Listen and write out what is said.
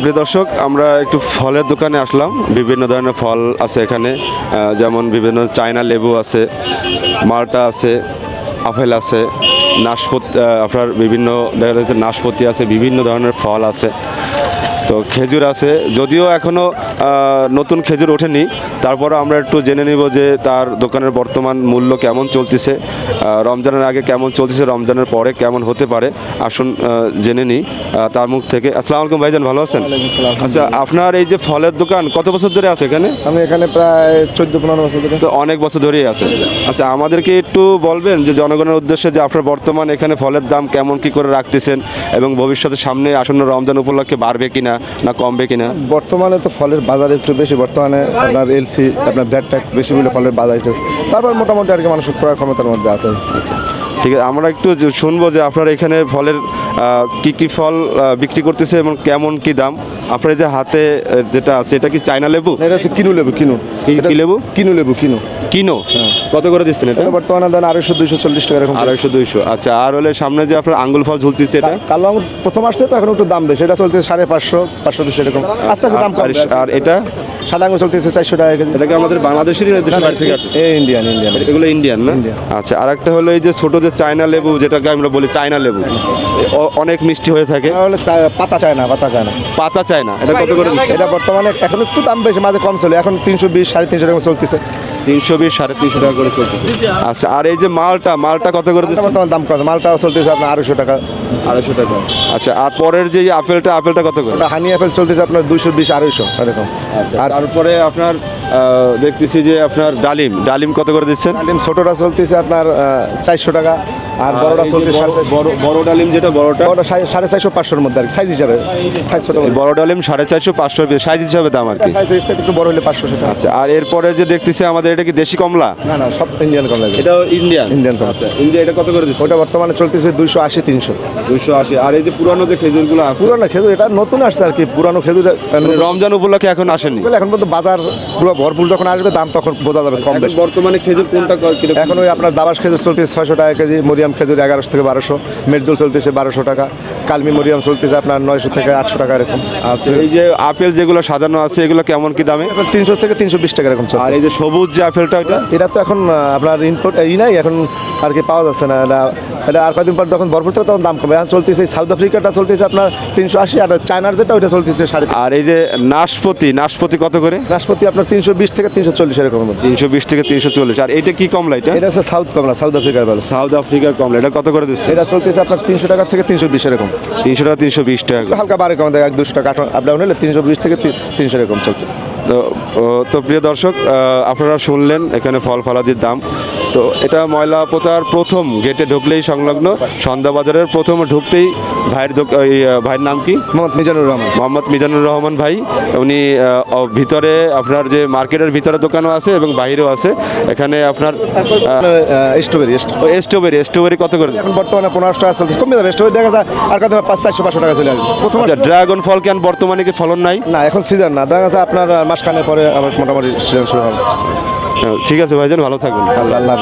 প্রিয় দর্শক, আমরা একটু ফলের দোকানে আসলাম। বিভিন্ন ধরনের ফল আছে এখানে যেমন বিভিন্ন চায়না লেবু আছে, মালটা আছে, আপেল আছে, নাশপতি আপনার বিভিন্ন দেখা যাচ্ছে নাশপতি আছে, বিভিন্ন ধরনের ফল আছে। তো খেজুর আছে। যদিও এখনও নতুন খেজুর ওঠেনি। তারপরে আমরা একটু জেনে নিব যে তার দোকানের বর্তমান মূল্য কেমন চলতেছে রমজানের আগে কেমন চলতেছে রমজানের পরে কেমন হতে পারে আসুন জেনে নিই। তার মুখ থেকে আসসালামু আলাইকুম ভাইজান ভালো আছেন? আচ্ছা আপনার এই যে ফলের দোকান কত বছর ধরে আছে এখানে? আমি এখানে প্রায় চোদ্দ পনেরো বছর ধরে। তো অনেক বছর ধরেই আছে। আচ্ছা আমাদেরকে একটু বলবেন যে জনগণের উদ্দেশ্যে যে আপনার বর্তমান এখানে ফলের দাম কেমন কি করে রাখতেছেন এবং ভবিষ্যতে সামনে আসন্ন রমজান উপলক্ষে বাড়বে কিনা? না কমবে কিনা? বর্তমানে তো ফলের বাজার একটু বেশি, বর্তমানে আপনার এলসি, আপনার ব্যাট বেশি বলে ফলের বাজার একটু তারপর মোটামুটি আর কি মানুষের ক্রয় ক্ষমতার মধ্যে আছে। ঠিক আছে আমরা একটু শুনব যে আপনার এখানে ফলের কি কি ফল বিক্রি করতেছে এবং কেমন কি দাম? আপনার যে হাতে যেটা আছে এটা কি চায়না লেবু? এটা হচ্ছে কিনু লেবু কিনু। কি- লেবু? কিনু লেবু কিনু। কিনো? কত করে দিচ্ছেন এটা? বর্তমানে ধরেন আড়াইশো দুইশো চল্লিশ টাকা এরকম আড়াইশো দুইশো। আচ্ছা আর হলে সামনে যে আপনার আঙ্গুল ফল ঝুলতেছে এটা? কালো আঙুর প্রথম আসছে তো এখন একটু দাম বেশি। এটা চলতেছে সাড়ে পাঁচশো পাঁচশো দুশো এরকম। আস্তে আস্তে দাম আর- আর এটা? সাদা আঙুর চলতেছে চারশো টাকা কেজি। এটা কি আমাদের বাংলাদেশেরই দেশের বাইরে থেকে আসছে? ইন্ডিয়ান ইন্ডিয়ান এগুলো ইন্ডিয়ান না? আচ্ছা আর একটা হলো এই যে ছোট যে চায়না লেবু যেটাকে আমরা বলি চায়না লেবু অনেক মিষ্টি হয়ে থাকে। পাতা চায় না পাতা চায় না পাতা চায়না এটা কত করে এটা বর্তমানে এখন একটু দাম বেশি মাঝে কম চলে এখন তিনশো বিশ সাড়ে তিনশো টাকা চলতেছে। তিনশো বিশ সাড়ে তিনশো টাকা করে চলছে আচ্ছা আর এই যে মালটা মালটা কত করে বর্তমানে দাম কত? মালটাও চলতেছে আপনার আড়াইশো টাকা। আড়াইশো টাকা। আচ্ছা আর পরের যে আপেলটা আপেলটা কত করে? হানি আপেল চলতেছে আপনার দুইশো বিশ আড়াইশো এরকম। আর তারপরে আপনার দেখতেছি যে আপনার ডালিম ডালিম কত করে দিচ্ছেন? ডালিম ছোটোটা চলতেছে আপনার চারশো টাকা। আর বড়টা সাড়ে বড়- ডালিম যেটা বড়টা? বড়টা সাড়ে- চারশো পাঁচশোর মধ্যে আর কি সাইজ হিসাবে সাইজ ছোটো বড়। ডালিম সাড়ে চারশো পাঁচশো সাইজ হিসাবে দাম আর কি? একটু বড় হলে পাঁচশো সেটা। আচ্ছা আর এরপরে যে দেখতেছি আমাদের এটা কি দেশি কমলা? না না সব ইন্ডিয়ান কম লাগে এটাও ইন্ডিয়ান কমলা। আচ্ছা ইন্ডিয়া এটা কত করে দিচ্ছে? ওটা বর্তমানে চলতেছে দুইশো আশি তিনশো। দুইশো আশি আর এই যে পুরানো যে খেজুরগুলো আছে? পুরানো খেজুর এটা নতুন আসছে আর কি পুরানো খেজুর মানে রমজান উপলক্ষে এখন আসেনি? এখন পর্যন্ত বাজার পুরো ভরপুর যখন আসবে দাম তখন বোঝা যাবে কম বর্তমানে খেজুর কোনটা? এখন ওই আপনার দাবাস খেজুর চলতেছে ছয়শো টাকা কেজি মরিয়াম খেজুর এগারোশো থেকে বারোশো মেটজল চলতেছে বারোশো টাকা কালমি মরিয়াম চলতেছে আপনার নয়শো থেকে আটশো টাকা এরকম। আচ্ছা এই যে আপেল যেগুলো সাজানো আছে এগুলো কেমন কি দামে? এখন তিনশো থেকে তিনশো বিশ টাকা এরকম আর এই যে সবুজ যে আপেলটা ওটা এটা তো এখন আপনার ইনপোর্ট এই নাই এখন আর কি পাওয়া যাচ্ছে না। এটা এটা আর কদিন পর যখন ভরপুর তখন দাম কমে। এখন চলতেছে সাউথ আফ্রিকাটা চলতেছে আপনার তিনশো আশি আর চায়নার যেটা ওইটা চলতেছে সাড়ে আর এই যে নাশপতি নাশপতি কত করে? নাশপাতি আপনার তিনশো বিশ থেকে তিনশো চল্লিশ এরকম। তিনশো বিশ থেকে তিনশো চল্লিশ। আর এটা কি কমলা এটা? এটা হচ্ছে সাউথ কমলা সাউথ আফ্রিকার বাজার সাউথ আফ্রিকার কমলা। এটা কত করে দিচ্ছে? এটা চলতেছে আপনার তিনশো টাকা থেকে তিনশো বিশ এরকম। তিনশো টাকা তিনশো বিশ টাকা হালকা বারে কম এক দুশো টাকা। আপ ডাউন হলে তিনশো বিশ থেকে তিনশো এরকম চলতেছে। তো তো প্রিয় দর্শক আপনারা শুনলেন এখানে ফল ফলাদির দাম। তো এটা ময়লা পোতার প্রথম গেটে ঢুকলেই সংলগ্ন। সন্ধ্যা বাজারের প্রথম ঢুকতেই ভাইয়ের ভাইয়ের নাম কি? মোহাম্মদ মিজানুর রহমান। মোহাম্মদ মিজানুর রহমান ভাই। উনি ভিতরে আপনার যে মার্কেটের ভিতরে দোকানও আছে এবং বাইরেও আছে। এখানে আপনার স্ট্রবেরি স্ট্রবেরি স্ট্রবেরি কত করে? এখন বর্তমানে পনেরোশো টাকা চলতেছে কমে যাবে। স্ট্রবেরি দেখা যায় আর কত পাঁচ চারশো পাঁচশো টাকা চলে আসবে। প্রথম আচ্ছা ড্রাগন ফল কেন বর্তমানে কি ফলন নাই? না এখন সিজন না। দেখা যাচ্ছে আপনার আহ, মাসখানেক পরে আবার মোটামুটি সিজন শুরু হবে। ঠিক আছে ভাইজান ভালো থাকবেন আল্লাহ।